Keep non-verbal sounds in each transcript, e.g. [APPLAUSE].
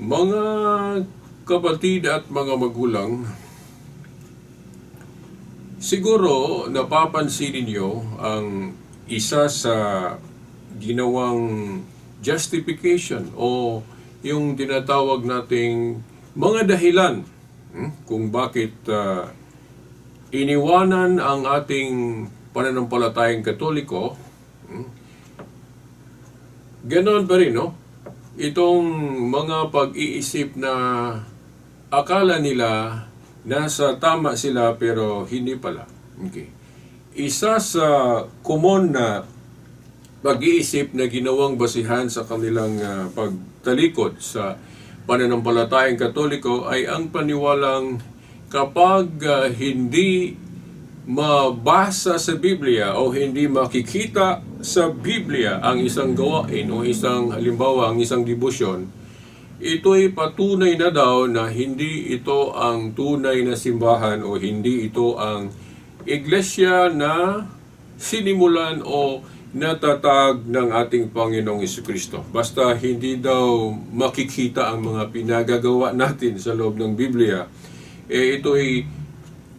Mga kapatid at mga magulang, siguro napapansin ninyo ang isa sa ginawang justification o yung tinatawag nating mga dahilan hmm, kung bakit ah, iniwanan ang ating pananampalatayang katoliko. hmm, Ganon pa rin, no? Itong mga pag-iisip na akala nila nasa tama sila pero hindi pala. Okay. Isa sa common na pag-iisip na ginawang basihan sa kanilang ah, pagtalikod sa pananampalatayang katoliko ay ang paniwalang kapag ah, hindi mabasa sa Biblia o hindi makikita sa Biblia ang isang gawain o isang halimbawa ang isang debosyon, ito'y patunay na daw na hindi ito ang tunay na simbahan o hindi ito ang iglesia na sinimulan o natatag ng ating Panginoong Kristo. Basta hindi daw makikita ang mga pinagagawa natin sa loob ng Biblia, eh ito'y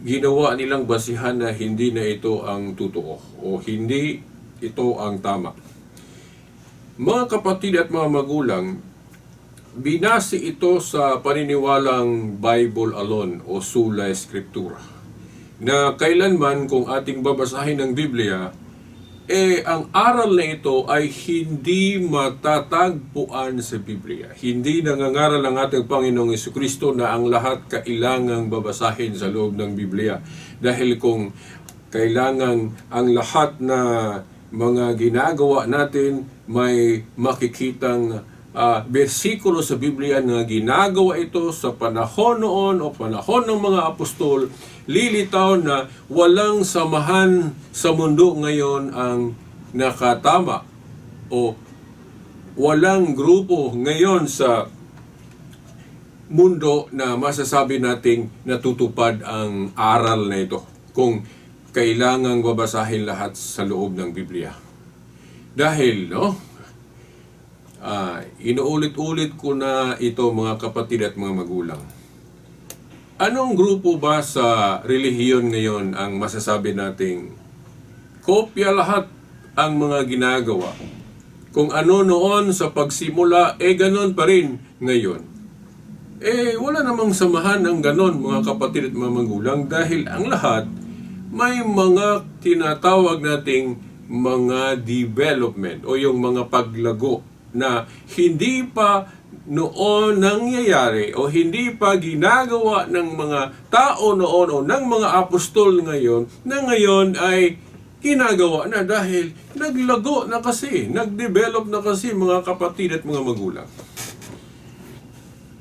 ginawa nilang basihan na hindi na ito ang totoo o hindi ito ang tama. Mga kapatid at mga magulang, binasi ito sa paniniwalang Bible alone o Sola Scriptura na kailanman kung ating babasahin ng Biblia, eh ang aral na ito ay hindi matatagpuan sa Biblia. Hindi nangangaral ang ating Panginoong Kristo na ang lahat kailangang babasahin sa loob ng Biblia. Dahil kung kailangan ang lahat na mga ginagawa natin may makikitang ah, bersikulo sa Biblia na ginagawa ito sa panahon noon o panahon ng mga apostol, lilitaw na walang samahan sa mundo ngayon ang nakatama o walang grupo ngayon sa mundo na masasabi nating natutupad ang aral na ito kung kailangang babasahin lahat sa loob ng Biblia. Dahil, no, Ah, inuulit-ulit ko na ito mga kapatid at mga magulang. Anong grupo ba sa relihiyon ngayon ang masasabi nating kopya lahat ang mga ginagawa? Kung ano noon sa pagsimula, eh ganon pa rin ngayon. Eh, wala namang samahan ng ganon mga kapatid at mga magulang dahil ang lahat may mga tinatawag nating mga development o yung mga paglago na hindi pa noon nangyayari o hindi pa ginagawa ng mga tao noon o ng mga apostol ngayon na ngayon ay ginagawa na dahil naglago na kasi, nagdevelop na kasi mga kapatid at mga magulang.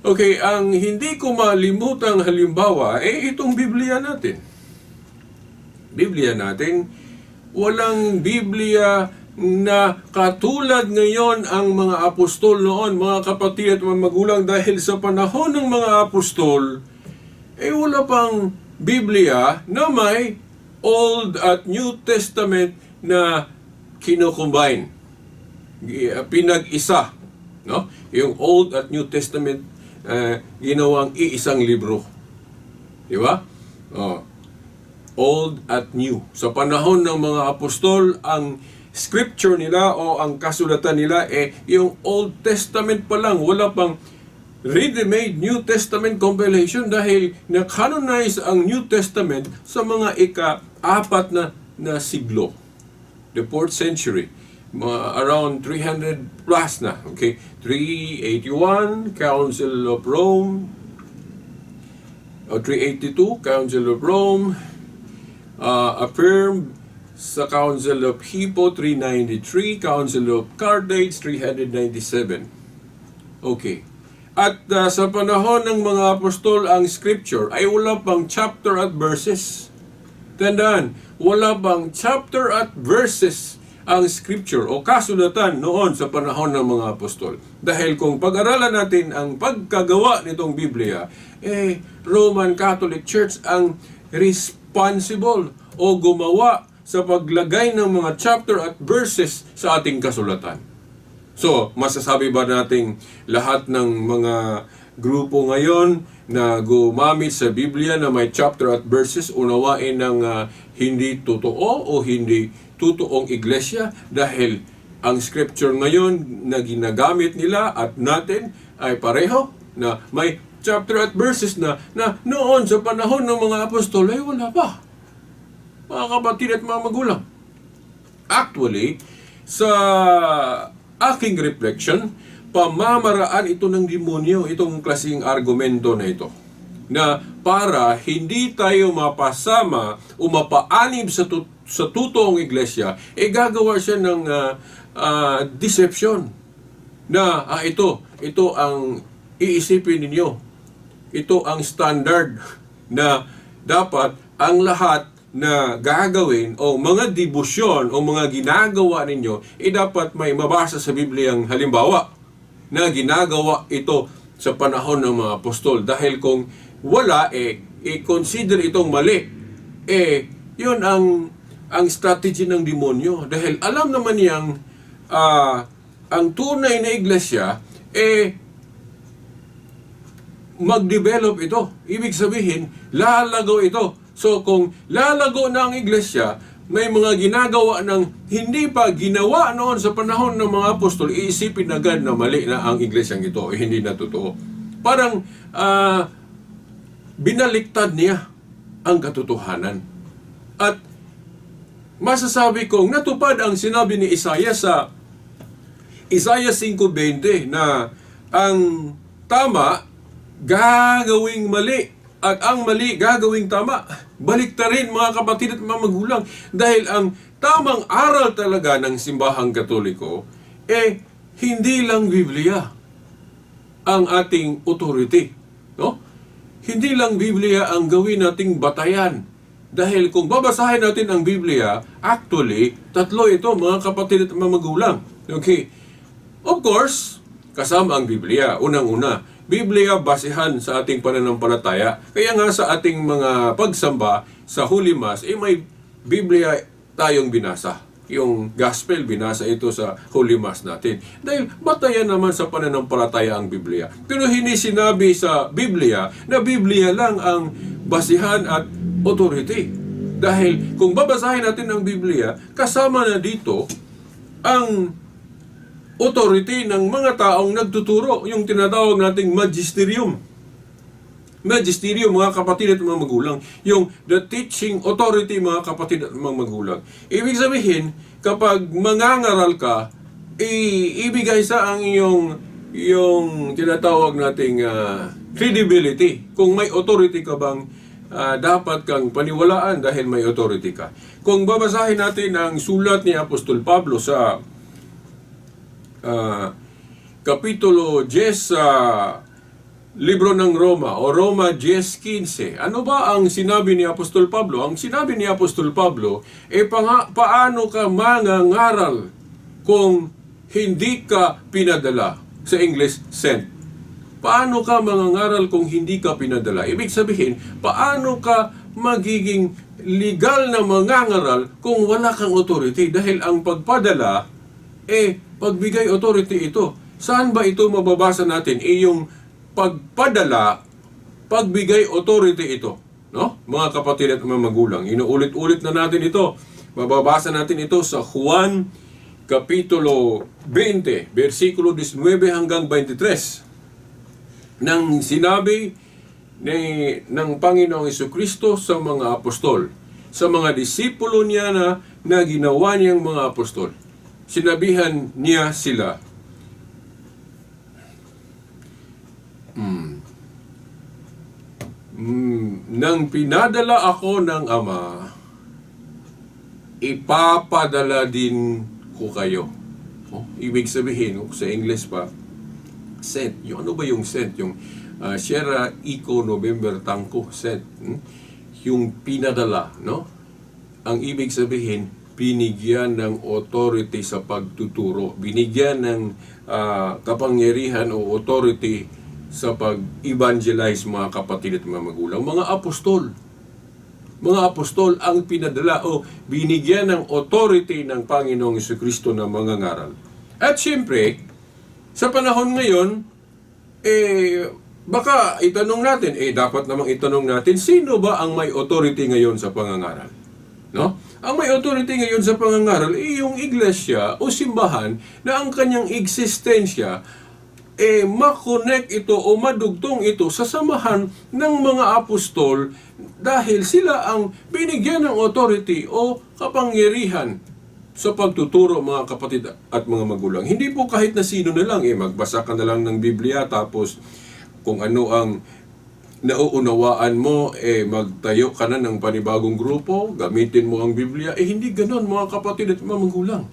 Okay, ang hindi ko malimutang halimbawa eh itong Biblia natin. Biblia natin, walang Biblia na katulad ngayon ang mga apostol noon, mga kapatid at mga magulang dahil sa panahon ng mga apostol, eh wala pang Biblia na may Old at New Testament na kinocombine. Pinag-isa. No? Yung Old at New Testament eh, ginawang iisang libro. Di ba? Oh. Old at New. Sa panahon ng mga apostol, ang scripture nila o ang kasulatan nila eh yung Old Testament pa lang, wala pang ready-made New Testament compilation dahil na-canonize ang New Testament sa mga ika-apat na, na siglo. The 4th century. Mga around 300 plus na. Okay? 381, Council of Rome. O 382, Council of Rome. Uh, affirmed sa Council of Hippo 393, Council of Carthage 397. Okay. At uh, sa panahon ng mga apostol, ang scripture ay wala pang chapter at verses. Tandaan, wala pang chapter at verses ang scripture o kasulatan noon sa panahon ng mga apostol. Dahil kung pag-aralan natin ang pagkagawa nitong Biblia, eh, Roman Catholic Church ang responsible o gumawa sa paglagay ng mga chapter at verses sa ating kasulatan. So, masasabi ba nating lahat ng mga grupo ngayon na gumamit sa Biblia na may chapter at verses unawain ng ah, hindi totoo o hindi totoong iglesia dahil ang scripture ngayon na ginagamit nila at natin ay pareho na may chapter at verses na na noon sa panahon ng mga apostol ay wala pa. Mga kapatid at mga magulang. Actually, sa aking reflection, pamamaraan ito ng demonyo, itong klaseng argumento na ito. Na para hindi tayo mapasama o mapaanib sa, tu- sa totoong iglesia, eh gagawa siya ng ah, ah, deception. Na ah, ito, ito ang iisipin ninyo. Ito ang standard na dapat ang lahat na gagawin o mga debosyon o mga ginagawa ninyo, eh dapat may mabasa sa Biblia ang halimbawa na ginagawa ito sa panahon ng mga apostol. Dahil kung wala, eh, i-consider itong mali. Eh, yun ang ang strategy ng demonyo. Dahil alam naman niyang ah, ang tunay na iglesia, eh, mag-develop ito. Ibig sabihin, lalago ito. So kung lalago na ang iglesia, may mga ginagawa ng hindi pa ginawa noon sa panahon ng mga apostol, iisipin agad na mali na ang iglesyang ito, eh, hindi na totoo. Parang ah, binaliktad niya ang katotohanan. At masasabi kong natupad ang sinabi ni Isaiah sa Isaiah 5.20 na ang tama gagawing mali at ang mali gagawing tama. Balik ta rin mga kapatid at mga magulang dahil ang tamang aral talaga ng simbahang katoliko eh hindi lang Biblia ang ating authority. No? Hindi lang Biblia ang gawin nating batayan. Dahil kung babasahin natin ang Biblia, actually, tatlo ito mga kapatid at mga magulang. Okay. Of course, kasama ang Biblia. Unang-una, Biblia basihan sa ating pananampalataya. Kaya nga sa ating mga pagsamba sa Holy Mass, eh may Biblia tayong binasa. Yung gospel, binasa ito sa Holy Mass natin. Dahil batayan naman sa pananampalataya ang Biblia. Pero hindi sinabi sa Biblia na Biblia lang ang basihan at authority. Dahil kung babasahin natin ang Biblia, kasama na dito ang authority ng mga taong nagtuturo, yung tinatawag nating magisterium. Magisterium, mga kapatid at mga magulang. Yung the teaching authority, mga kapatid at mga magulang. Ibig sabihin, kapag mangangaral ka, i- ibigay sa ang iyong yung tinatawag nating ah, credibility. Kung may authority ka bang ah, dapat kang paniwalaan dahil may authority ka. Kung babasahin natin ang sulat ni Apostol Pablo sa ah, Kapitulo 10 sa Libro ng Roma o Roma 10.15. Ano ba ang sinabi ni Apostol Pablo? Ang sinabi ni Apostol Pablo, eh panga, paano ka mangangaral kung hindi ka pinadala? Sa English, sent. Paano ka mangangaral kung hindi ka pinadala? Ibig sabihin, paano ka magiging legal na mangangaral kung wala kang authority? Dahil ang pagpadala, eh, pagbigay authority ito. Saan ba ito mababasa natin? Eh, yung pagpadala, pagbigay authority ito. No? Mga kapatid at mga magulang, inuulit-ulit na natin ito. Mababasa natin ito sa Juan Kapitulo 20, versikulo 19 hanggang 23. Nang sinabi ni, ng Panginoong Kristo sa mga apostol, sa mga disipulo niya na, na ginawa niyang mga apostol. Sinabihan niya sila, Mm, nang pinadala ako ng Ama, ipapadala din ko kayo. Oh, ibig sabihin, oh, sa English pa, sent. Yung ano ba yung sent? Yung uh, Sierra Eco November Tanko sent. Hmm? Yung pinadala, no? Ang ibig sabihin, binigyan ng authority sa pagtuturo. Binigyan ng ah, kapangyarihan o authority sa pag-evangelize mga kapatid at mga magulang. Mga apostol. Mga apostol ang pinadala o binigyan ng authority ng Panginoong Kristo na mga ngaral. At siyempre, Sa panahon ngayon, eh, baka itanong natin, eh, dapat namang itanong natin, sino ba ang may authority ngayon sa pangangaral? No? Ang may authority ngayon sa pangangaral ay yung iglesia o simbahan na ang kanyang eksistensya eh makonect ito o madugtong ito sa samahan ng mga apostol dahil sila ang binigyan ng authority o kapangyarihan sa pagtuturo mga kapatid at mga magulang. Hindi po kahit na sino na lang, eh, magbasa ka na lang ng Biblia tapos kung ano ang nauunawaan mo, eh, magtayo ka na ng panibagong grupo, gamitin mo ang Biblia, eh, hindi ganon mga kapatid at mga magulang.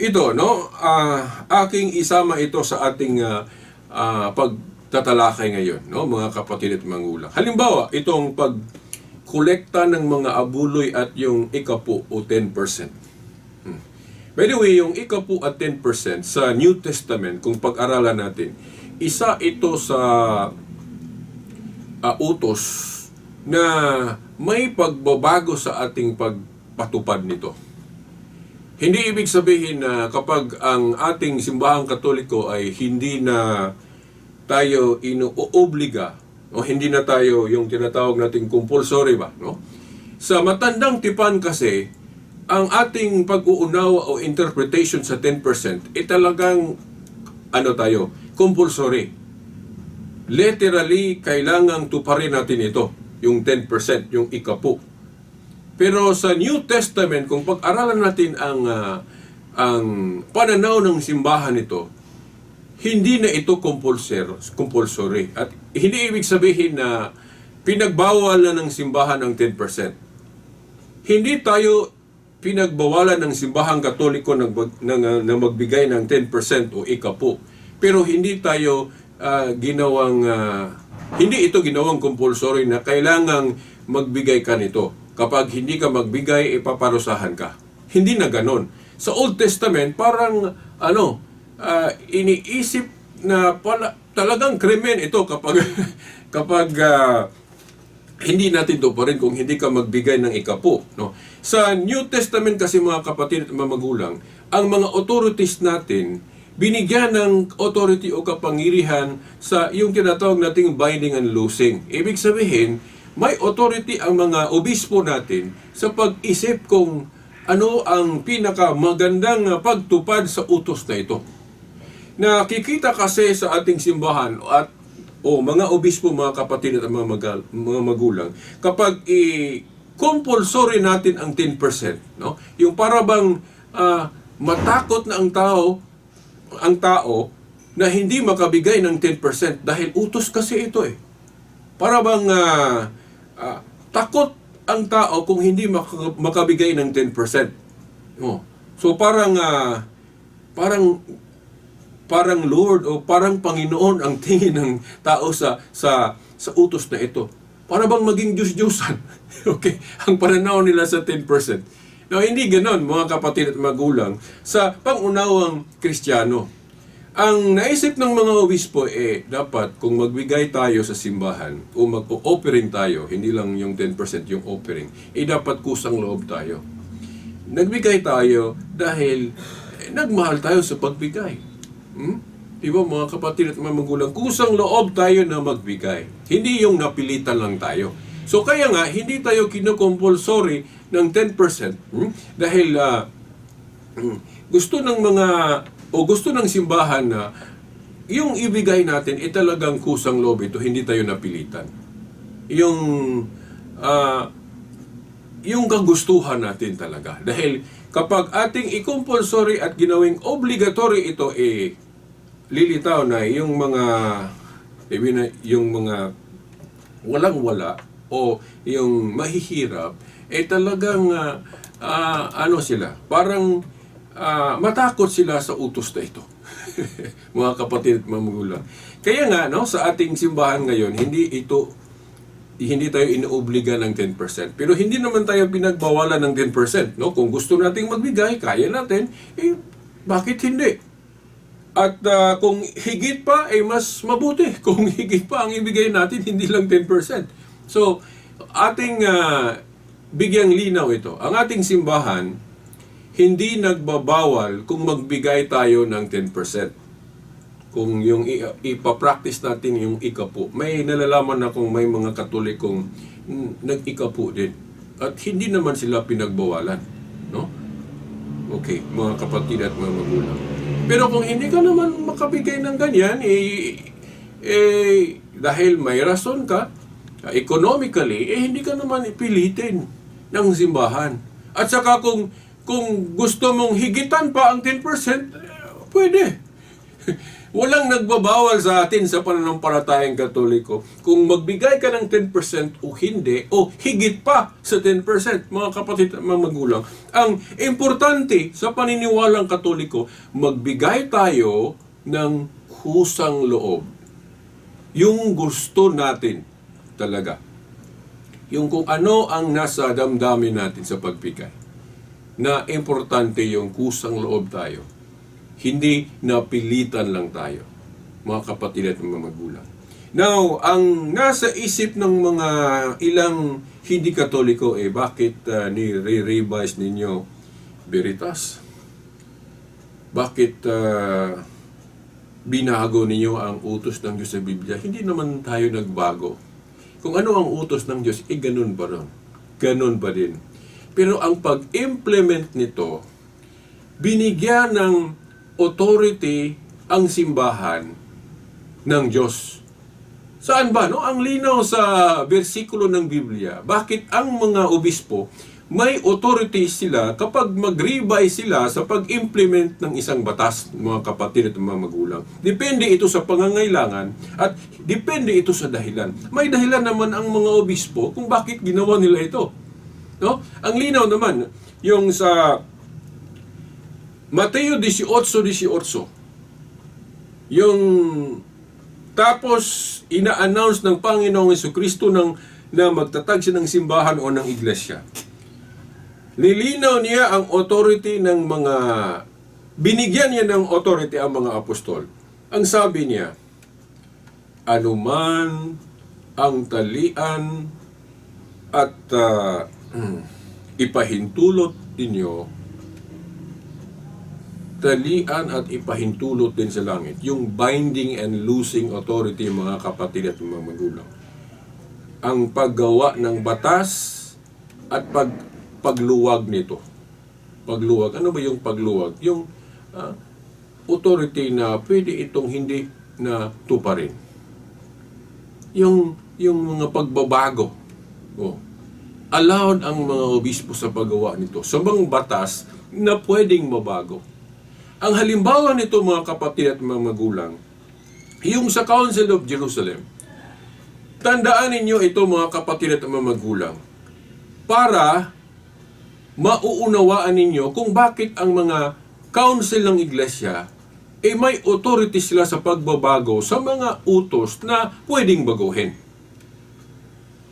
Ito, no, ah, aking isama ito sa ating ah, ah, pagtatalakay ngayon, no, mga kapatid at magulang. Halimbawa, itong pag kolekta ng mga abuloy at yung ikapu o 10%. Hmm. By the way, yung ikapu at 10% sa New Testament, kung pag-aralan natin, isa ito sa ah, utos na may pagbabago sa ating pagpatupad nito. Hindi ibig sabihin na kapag ang ating simbahang katoliko ay hindi na tayo inuobliga o hindi na tayo yung tinatawag nating compulsory ba, no? Sa matandang tipan kasi, ang ating pag-uunawa o interpretation sa 10% ay talagang ano tayo, compulsory. Literally, kailangang tuparin natin ito, yung 10%, yung ikapu. Pero sa New Testament, kung pag-aralan natin ang ah, ang pananaw ng simbahan nito, hindi na ito compulsory. At hindi ibig sabihin na pinagbawal na ng simbahan ang 10%. Hindi tayo pinagbawalan ng simbahang katoliko ng, ng, na magbigay ng 10% o ikapo. Pero hindi tayo ah, ginawang, ah, hindi ito ginawang compulsory na kailangang magbigay ka nito. Kapag hindi ka magbigay, ipaparusahan ka. Hindi na ganon. Sa Old Testament, parang ano, ah, iniisip na pala, talagang krimen ito kapag [LAUGHS] kapag ah, hindi natin to pa rin kung hindi ka magbigay ng ikapo. No? Sa New Testament kasi mga kapatid at mga magulang, ang mga authorities natin, binigyan ng authority o kapangyarihan sa yung tinatawag nating binding and loosing. Ibig sabihin, may authority ang mga obispo natin sa pag-isip kung ano ang pinakamagandang pagtupad sa utos na ito. Nakikita kasi sa ating simbahan at o mga obispo, mga kapatid at mga, magal, mga magulang, kapag i-compulsory natin ang 10%, no? yung para bang ah, matakot na ang tao, ang tao na hindi makabigay ng 10% dahil utos kasi ito eh. Para bang ah, ah, takot ang tao kung hindi maka- makabigay ng 10%. Oh. So parang ah, parang parang Lord o parang Panginoon ang [LAUGHS] tingin ng tao sa sa sa utos na ito. Para bang maging Diyos-Diyosan. [LAUGHS] okay? Ang pananaw nila sa 10%. No, hindi ganon, mga kapatid at magulang, sa pangunawang Kristiyano. Ang naisip ng mga obispo eh, dapat kung magbigay tayo sa simbahan o mag-offering tayo, hindi lang yung 10% yung offering, eh dapat kusang loob tayo. Nagbigay tayo dahil eh, nagmahal tayo sa pagbigay. Hmm? Di ba mga kapatid at mga magulang, kusang loob tayo na magbigay. Hindi yung napilitan lang tayo. So kaya nga, hindi tayo kinocompulsory ng 10% hmm? dahil ah, hmm, gusto ng mga o gusto ng simbahan na yung ibigay natin ay talagang kusang loob ito, hindi tayo napilitan. Yung ah, yung kagustuhan natin talaga. Dahil kapag ating i-compulsory at ginawing obligatory ito, eh, lilitaw na yung mga, yung mga walang-wala o yung mahihirap, eh talagang, ah, ah, ano sila, parang ah, matakot sila sa utos na ito. [LAUGHS] mga kapatid at mga magulang. Kaya nga, no, sa ating simbahan ngayon, hindi ito hindi tayo inuobliga ng 10%. Pero hindi naman tayo pinagbawalan ng 10%. No? Kung gusto nating magbigay, kaya natin, eh, bakit hindi? At ah, kung higit pa, eh mas mabuti. [LAUGHS] Kung higit pa ang ibigay natin, hindi lang 10%. So, ating ah, bigyang linaw ito. Ang ating simbahan, hindi nagbabawal kung magbigay tayo ng 10%. Kung yung ipapractice natin yung ikapo. May nalalaman akong may mga katolikong nag-ikapo din. At hindi naman sila pinagbawalan. No? Okay, mga kapatid at mga magulang. Pero kung hindi ka naman makabigay ng ganyan, eh, eh dahil may rason ka, uh, economically, eh hindi ka naman ipilitin ng simbahan. At saka kung kung gusto mong higitan pa ang 10%, eh, pwede. [LAUGHS] Walang nagbabawal sa atin sa pananampalatayang katoliko kung magbigay ka ng 10% o hindi o higit pa sa 10% mga kapatid at mga magulang. Ang importante sa paniniwalang katoliko, magbigay tayo ng husang loob. Yung gusto natin talaga. Yung kung ano ang nasa damdamin natin sa pagbigay. Na importante yung kusang loob tayo hindi napilitan lang tayo, mga kapatid at mga magulang. Now, ang nasa isip ng mga ilang hindi katoliko eh, bakit uh, ni-revise ninyo Veritas? Bakit uh, binago ninyo ang utos ng Diyos sa Biblia? Hindi naman tayo nagbago. Kung ano ang utos ng Diyos, eh ganun ba ron? Ganun ba din? Pero ang pag-implement nito, binigyan ng authority ang simbahan ng Diyos. Saan ba? No? Ang linaw sa bersikulo ng Biblia. Bakit ang mga obispo may authority sila kapag mag-revise sila sa pag-implement ng isang batas, mga kapatid at mga magulang. Depende ito sa pangangailangan at depende ito sa dahilan. May dahilan naman ang mga obispo kung bakit ginawa nila ito. No? Ang linaw naman, yung sa Mateo 18:18. Yung tapos ina-announce ng Panginoong Kristo ng na magtatag siya ng simbahan o ng iglesia. Nilinaw niya ang authority ng mga binigyan niya ng authority ang mga apostol. Ang sabi niya, anuman ang talian at ah, [CLEARS THROAT] ipahintulot ninyo talian at ipahintulot din sa langit. Yung binding and loosing authority, mga kapatid at mga magulang. Ang paggawa ng batas at pag, pagluwag nito. Pagluwag. Ano ba yung pagluwag? Yung ah, authority na pwede itong hindi na tuparin. Yung, yung mga pagbabago. Oh. Allowed ang mga obispo sa paggawa nito. Sa mga batas na pwedeng mabago. Ang halimbawa nito mga kapatid at mga magulang, yung sa Council of Jerusalem, tandaan ninyo ito mga kapatid at mga magulang, para mauunawaan ninyo kung bakit ang mga council ng iglesia eh may authority sila sa pagbabago sa mga utos na pwedeng baguhin.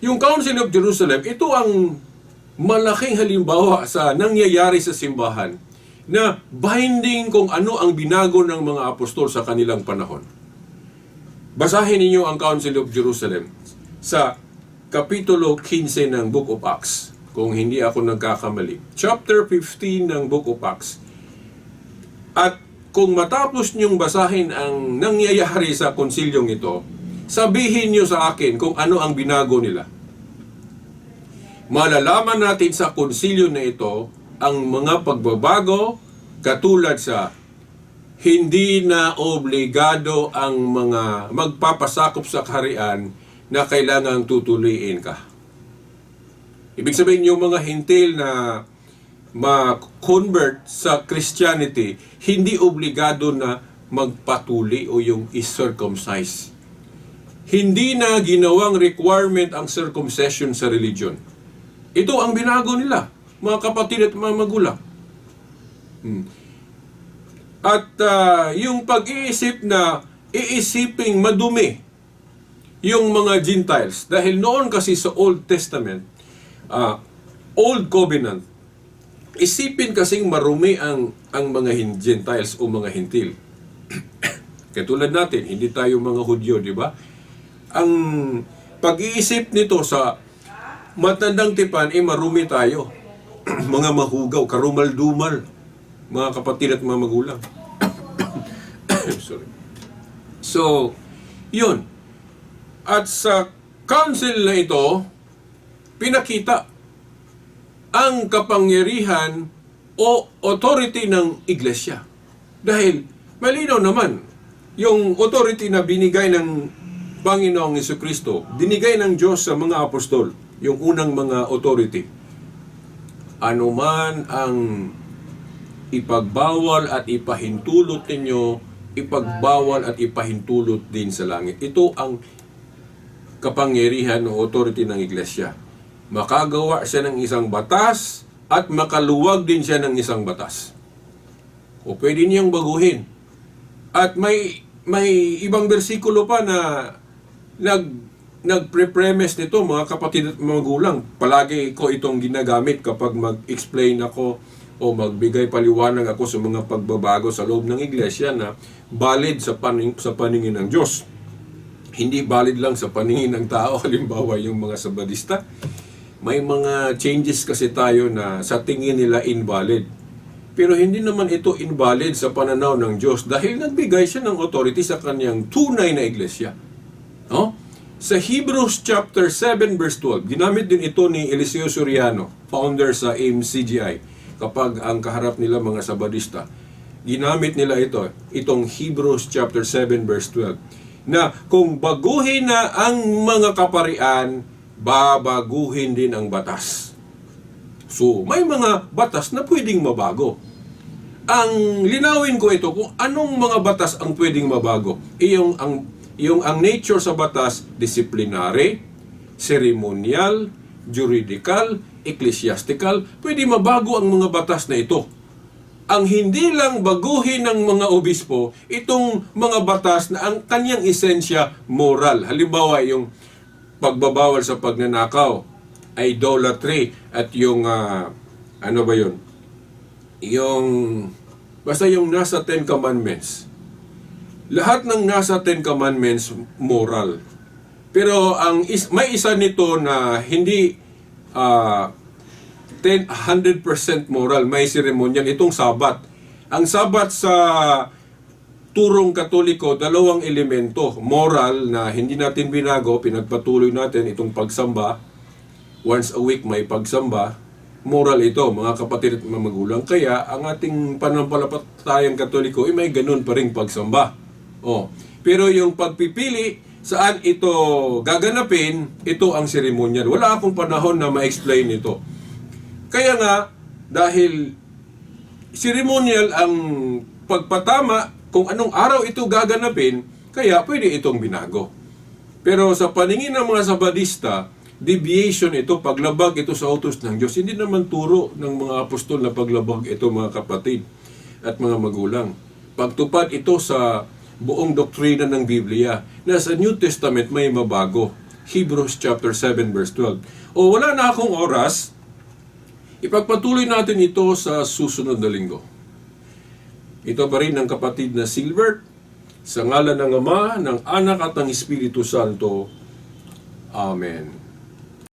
Yung Council of Jerusalem, ito ang malaking halimbawa sa nangyayari sa simbahan na binding kung ano ang binago ng mga apostol sa kanilang panahon. Basahin ninyo ang Council of Jerusalem sa Kapitulo 15 ng Book of Acts, kung hindi ako nagkakamali. Chapter 15 ng Book of Acts. At kung matapos niyong basahin ang nangyayari sa konsilyong ito, sabihin niyo sa akin kung ano ang binago nila. Malalaman natin sa konsilyo na ito ang mga pagbabago katulad sa hindi na obligado ang mga magpapasakop sa kaharian na kailangang tutuloyin ka. Ibig sabihin yung mga hintil na ma-convert sa Christianity, hindi obligado na magpatuli o yung is-circumcise. Hindi na ginawang requirement ang circumcision sa religion. Ito ang binago nila, mga kapatid at mga magulang. Hmm. At ah, yung pag-iisip na iisiping madumi yung mga Gentiles. Dahil noon kasi sa Old Testament, ah, Old Covenant, isipin kasing marumi ang, ang mga Gentiles o mga hintil. [CLEARS THROAT] Katulad natin, hindi tayo mga Hudyo, di ba? Ang pag-iisip nito sa matandang tipan, eh marumi tayo. [CLEARS THROAT] mga mahugaw, karumal-dumal. mga kapatid at mga magulang. [CLEARS THROAT] Sorry. So, yun. At sa council na ito, pinakita ang kapangyarihan o authority ng iglesia. Dahil malinaw naman, yung authority na binigay ng Panginoong Yesu Kristo, binigay ng Diyos sa mga apostol, yung unang mga authority. Ano man ang ipagbawal at ipahintulot ninyo, ipagbawal at ipahintulot din sa langit. Ito ang kapangyarihan o authority ng iglesia. Makagawa siya ng isang batas at makaluwag din siya ng isang batas. O pwede niyang baguhin. At may may ibang bersikulo pa na nag nagpre-premise nito mga kapatid at mga magulang. Palagi ko itong ginagamit kapag mag-explain ako o magbigay paliwanag ako sa mga pagbabago sa loob ng iglesia na valid sa paning, sa paningin ng Diyos. Hindi valid lang sa paningin ng tao, [LAUGHS] halimbawa yung mga sabadista. May mga changes kasi tayo na sa tingin nila invalid. Pero hindi naman ito invalid sa pananaw ng Diyos dahil nagbigay siya ng authority sa kanyang tunay na iglesia. No? Sa Hebrews chapter 7 verse 12, ginamit din ito ni Eliseo Soriano, founder sa AIM-CGI, kapag ang kaharap nila mga sabadista. Ginamit nila ito, itong Hebrews chapter 7 verse 12, na kung baguhin na ang mga kaparian, babaguhin din ang batas. So, may mga batas na pwedeng mabago. Ang linawin ko ito kung anong mga batas ang pwedeng mabago. Iyong ang yung ang nature sa batas disciplinary, ceremonial, juridical, ecclesiastical, pwede mabago ang mga batas na ito. Ang hindi lang baguhin ng mga obispo, itong mga batas na ang kanyang esensya moral. Halimbawa, yung pagbabawal sa pagnanakaw, idolatry, at yung, ah, ano ba yun? Yung, basta yung nasa Ten Commandments. Lahat ng nasa Ten Commandments, moral. Pero ang is, may isa nito na hindi ah, 10, 100% moral, may seremonyal. Itong Sabat. Ang Sabat sa turong katoliko, dalawang elemento. Moral na hindi natin binago, pinagpatuloy natin itong pagsamba. Once a week may pagsamba. Moral ito, mga kapatid at mga magulang. Kaya ang ating panampalatayang katoliko, ay may ganun pa rin pagsamba. Oh. Pero yung pagpipili, saan ito gaganapin, ito ang seremonyal. Wala akong panahon na ma-explain ito. Kaya nga, dahil ceremonial ang pagpatama kung anong araw ito gaganapin, kaya pwede itong binago. Pero sa paningin ng mga sabadista, deviation ito, paglabag ito sa utos ng Diyos. Hindi naman turo ng mga apostol na paglabag ito mga kapatid at mga magulang. Pagtupad ito sa buong doktrina ng Biblia na sa New Testament may mabago. Hebrews chapter 7 verse 12. O wala na akong oras, Ipagpatuloy natin ito sa susunod na linggo. Ito pa rin ang kapatid na Silbert, sa ngalan ng Ama, ng Anak at ng Espiritu Santo. Amen.